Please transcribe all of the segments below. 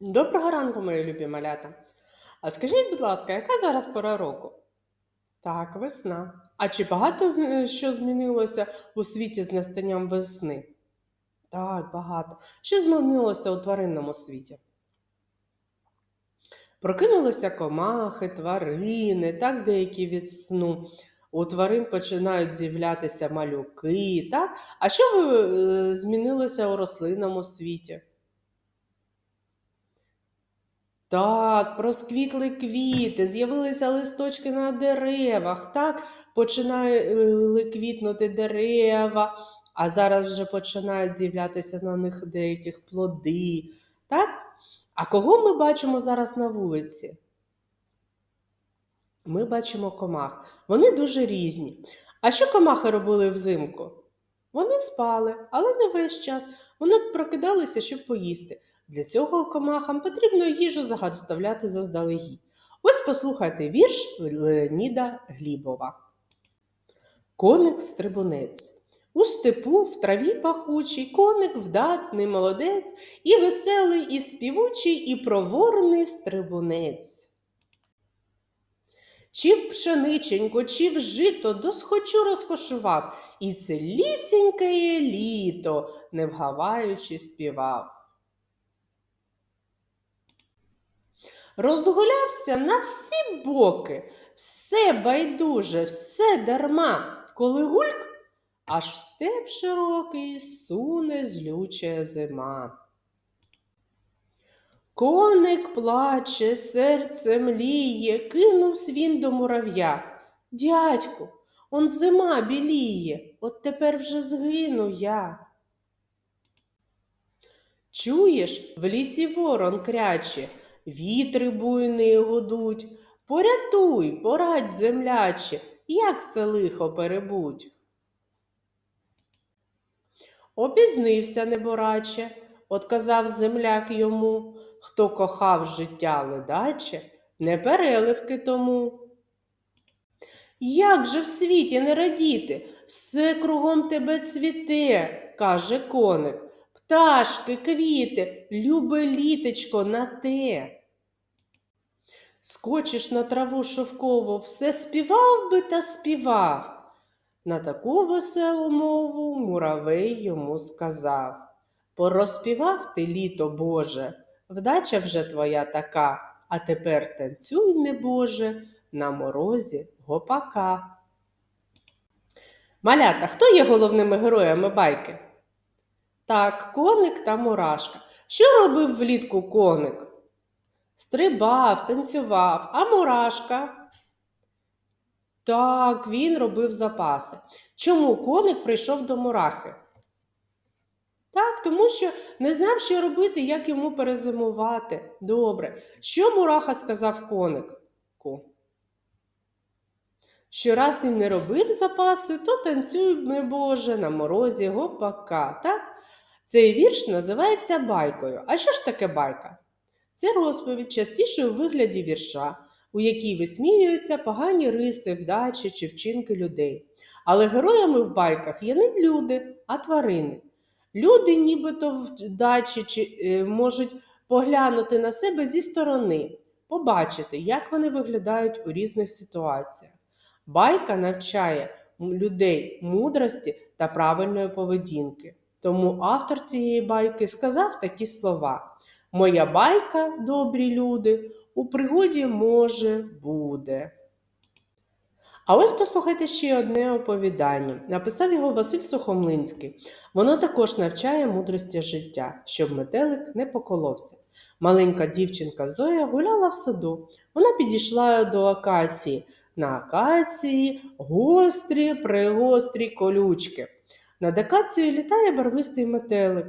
Доброго ранку, мої любі малята. А скажіть, будь ласка, яка зараз пора року? Так, весна. А чи багато що змінилося у світі з настанням весни? Так, багато. Що змінилося у тваринному світі? Прокинулися комахи, тварини, так деякі від сну. У тварин починають з'являтися малюки, так? А що е, змінилося у рослинному світі? Так, просквітли квіти, з'явилися листочки на деревах, так, починали квітнути дерева, а зараз вже починають з'являтися на них деяких плоди. Так? А кого ми бачимо зараз на вулиці? Ми бачимо комах. Вони дуже різні. А що комахи робили взимку? Вони спали, але не весь час. Вони прокидалися, щоб поїсти. Для цього комахам потрібно їжу заготовляти заздалегідь. Ось послухайте вірш Леоніда Глібова. Коник стрибунець. У степу в траві пахучий, коник вдатний молодець, і веселий, і співучий, і проворний стрибунець. Чи в пшениченько, чи в жито досхочу розкошував, і це лісіньке літо, не вгаваючи співав. Розгулявся на всі боки, все байдуже, все дарма, коли гульк, аж в степ широкий суне злюча зима. Коник плаче, серце мліє, кинувсь він до мурав'я. Дядьку, он зима біліє, от тепер вже згину я. Чуєш, в лісі ворон кряче, вітри буйні гудуть. Порятуй, порадь, земляче, як се лихо перебудь. Опізнився небораче, отказав земляк йому, хто кохав життя ледаче, не переливки тому. Як же в світі не радіти, все кругом тебе цвіте, каже коник. Пташки, квіти, любе літечко на те. Скочиш на траву шовкову, все співав би та співав. На таку веселу мову муравей йому сказав. Порозпівав ти літо Боже, вдача вже твоя така, а тепер танцюй, небоже, на морозі гопака. Малята, хто є головними героями байки? Так, коник та мурашка. Що робив влітку коник? Стрибав, танцював, а мурашка? Так, він робив запаси. Чому коник прийшов до мурахи? Так, тому що не знав, що робити, як йому перезимувати. Добре. Що мураха сказав конику? Що раз ти не робив запаси, то танцюй, ми Боже, на морозі гопака. Так? Цей вірш називається байкою. А що ж таке байка? Це розповідь частіше у вигляді вірша, у якій висміюються погані риси, вдачі чи вчинки людей. Але героями в байках є не люди, а тварини. Люди, нібито вдачі чи е, можуть поглянути на себе зі сторони, побачити, як вони виглядають у різних ситуаціях. Байка навчає людей мудрості та правильної поведінки. Тому автор цієї байки сказав такі слова: Моя байка, добрі люди, у пригоді може буде. А ось послухайте ще одне оповідання. Написав його Василь Сухомлинський. Воно також навчає мудрості життя, щоб метелик не поколовся. Маленька дівчинка Зоя гуляла в саду. Вона підійшла до акації. На акації гострі, пригострі колючки. Над акацією літає барвистий метелик.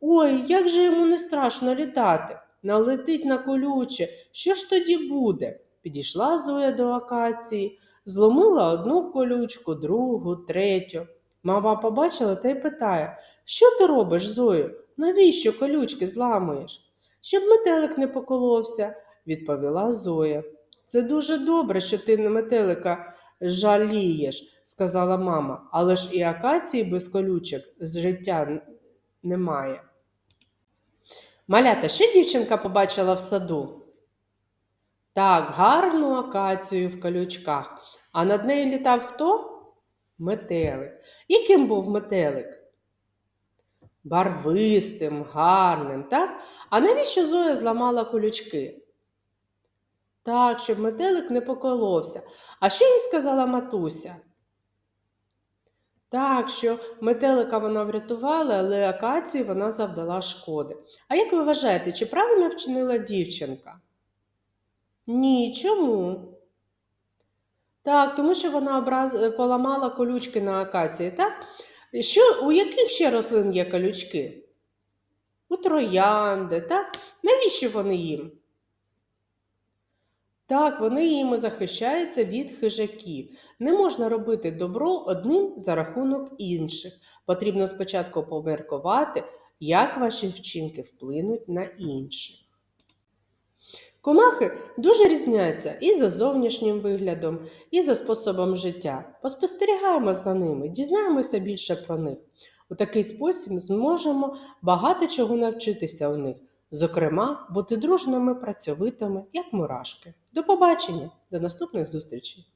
Ой, як же йому не страшно літати. Налетить на колюче. Що ж тоді буде? Підійшла Зоя до акації, зломила одну колючку, другу, третю. Мама побачила та й питає: Що ти робиш, Зою? Навіщо колючки зламуєш? Щоб метелик не поколовся, відповіла Зоя. Це дуже добре, що ти на метелика жалієш, сказала мама, але ж і акації без колючок з життя немає. Малята, що дівчинка побачила в саду? Так, гарну акацію в колючках. А над нею літав хто? Метелик. Яким був метелик? Барвистим, гарним, так? А навіщо Зоя зламала колючки? Так, щоб метелик не поколовся. А що їй сказала матуся? Так, що метелика вона врятувала, але акації вона завдала шкоди. А як ви вважаєте, чи правильно вчинила дівчинка? Ні, чому? Так, тому що вона образ... е, поламала колючки на акації, так? Що, у яких ще рослин є колючки? У троянди, так? Навіщо вони їм? Так, вони їм захищаються від хижаків. Не можна робити добро одним за рахунок інших. Потрібно спочатку поміркувати, як ваші вчинки вплинуть на інших. Комахи дуже різняться і за зовнішнім виглядом, і за способом життя. Поспостерігаємо за ними, дізнаємося більше про них. У такий спосіб зможемо багато чого навчитися у них, зокрема, бути дружними, працьовитими, як мурашки. До побачення, до наступних зустрічей!